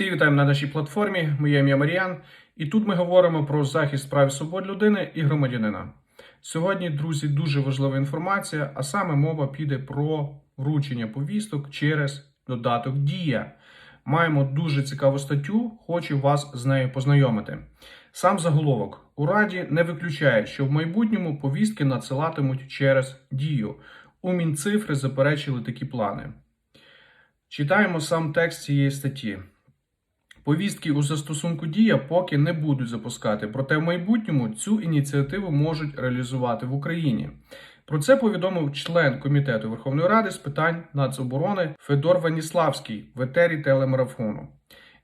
Всі вітаємо на нашій платформі. Моє ім'я Маріан, і тут ми говоримо про захист прав і свобод людини і громадянина. Сьогодні, друзі, дуже важлива інформація, а саме мова піде про вручення повісток через додаток Дія. Маємо дуже цікаву статтю, хочу вас з нею познайомити. Сам заголовок у Раді не виключає, що в майбутньому повістки надсилатимуть через Дію. У Мінцифри заперечили такі плани. Читаємо сам текст цієї статті. Повістки у застосунку Дія поки не будуть запускати, проте в майбутньому цю ініціативу можуть реалізувати в Україні. Про це повідомив член комітету Верховної Ради з питань нацоборони Федор Ваніславський в етері телемарафону.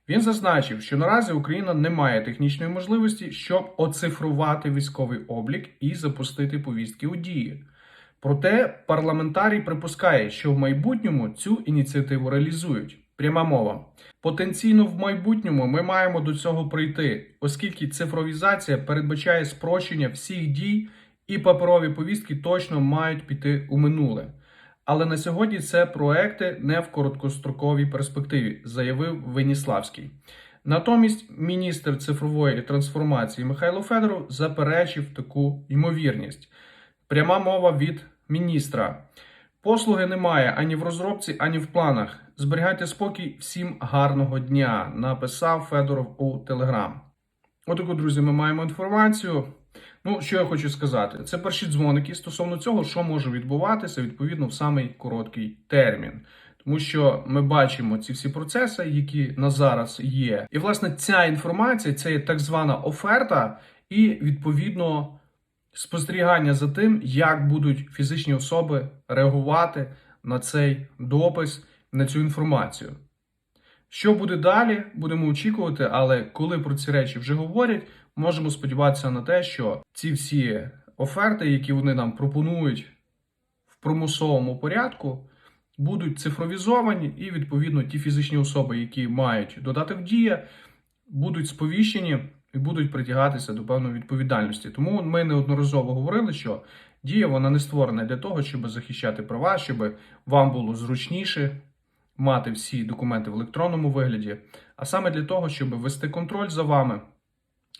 Він зазначив, що наразі Україна не має технічної можливості, щоб оцифрувати військовий облік і запустити повістки у дії. Проте парламентарій припускає, що в майбутньому цю ініціативу реалізують. Пряма мова. Потенційно в майбутньому ми маємо до цього прийти, оскільки цифровізація передбачає спрощення всіх дій, і паперові повістки точно мають піти у минуле. Але на сьогодні це проекти не в короткостроковій перспективі, заявив Веніславський. Натомість міністр цифрової трансформації Михайло Федоров заперечив таку ймовірність. Пряма мова від міністра. Послуги немає ані в розробці, ані в планах. Зберігайте спокій, всім гарного дня, написав Федоров у Телеграм. Отаку, друзі, ми маємо інформацію. Ну, що я хочу сказати, це перші дзвоники стосовно цього, що може відбуватися відповідно в самий короткий термін. Тому що ми бачимо ці всі процеси, які на зараз є. І власне ця інформація це є так звана оферта, і відповідно спостерігання за тим, як будуть фізичні особи реагувати на цей допис, на цю інформацію. Що буде далі, будемо очікувати, але коли про ці речі вже говорять, можемо сподіватися на те, що ці всі оферти, які вони нам пропонують в примусовому порядку, будуть цифровізовані, і відповідно ті фізичні особи, які мають додаток дія, будуть сповіщені і будуть притягатися до певної відповідальності. Тому ми неодноразово говорили, що дія вона не створена для того, щоб захищати права, щоб вам було зручніше мати всі документи в електронному вигляді, а саме для того, щоб вести контроль за вами.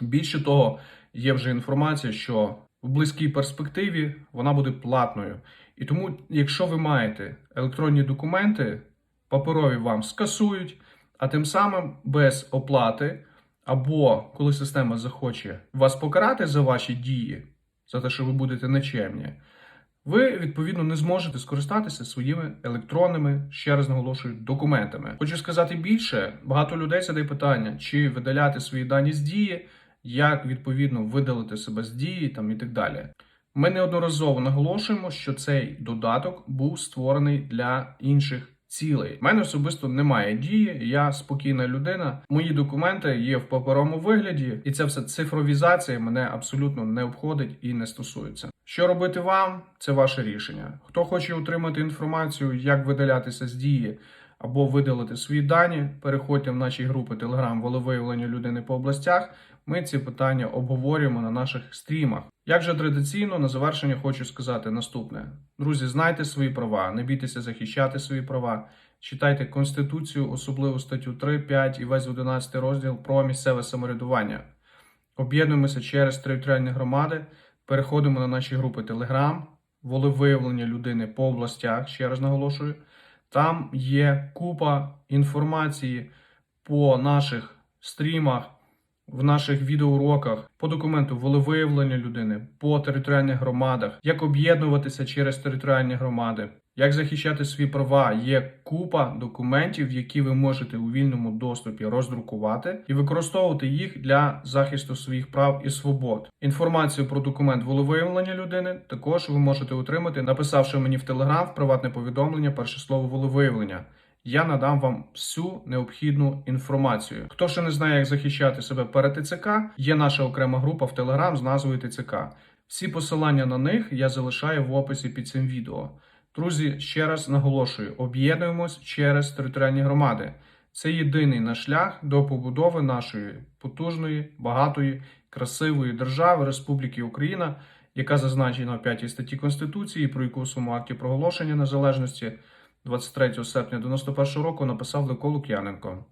Більше того, є вже інформація, що в близькій перспективі вона буде платною. І тому, якщо ви маєте електронні документи, паперові вам скасують, а тим самим без оплати, або коли система захоче вас покарати за ваші дії, за те, що ви будете нечемні, ви відповідно не зможете скористатися своїми електронними, ще раз наголошую, документами. Хочу сказати більше, багато людей задає питання, чи видаляти свої дані з дії, як відповідно видалити себе з дії там і так далі. Ми неодноразово наголошуємо, що цей додаток був створений для інших цілей. У мене особисто немає дії. Я спокійна людина. Мої документи є в паперовому вигляді, і це все цифровізація мене абсолютно не обходить і не стосується. Що робити вам? Це ваше рішення. Хто хоче отримати інформацію, як видалятися з дії або видалити свої дані, переходьте в наші групи Telegram волевиявлення людини по областях. Ми ці питання обговорюємо на наших стрімах. Як же традиційно на завершення хочу сказати наступне: друзі, знайте свої права, не бійтеся захищати свої права. Читайте Конституцію, особливо статтю 3, 5 і весь 11 розділ про місцеве самоврядування. Об'єднуємося через територіальні громади, переходимо на наші групи Telegram, волевиявлення людини по областях, ще раз наголошую. Там є купа інформації по наших стрімах, в наших відеоуроках, по документу волевиявлення людини, по територіальних громадах, як об'єднуватися через територіальні громади, як захищати свої права. Є купа документів, які ви можете у вільному доступі роздрукувати і використовувати їх для захисту своїх прав і свобод. Інформацію про документ волевиявлення людини також ви можете отримати, написавши мені в Телеграм в приватне повідомлення перше слово волевиявлення. Я надам вам всю необхідну інформацію. Хто ще не знає, як захищати себе перед ТЦК, є наша окрема група в Телеграм з назвою ТЦК. Всі посилання на них я залишаю в описі під цим відео. Друзі, ще раз наголошую: об'єднуємось через територіальні громади. Це єдиний наш шлях до побудови нашої потужної, багатої, красивої держави Республіки Україна, яка зазначена в 5 статті Конституції, про яку в своєму акті проголошення незалежності 23 серпня 91 року написав Леко Лук'яненко.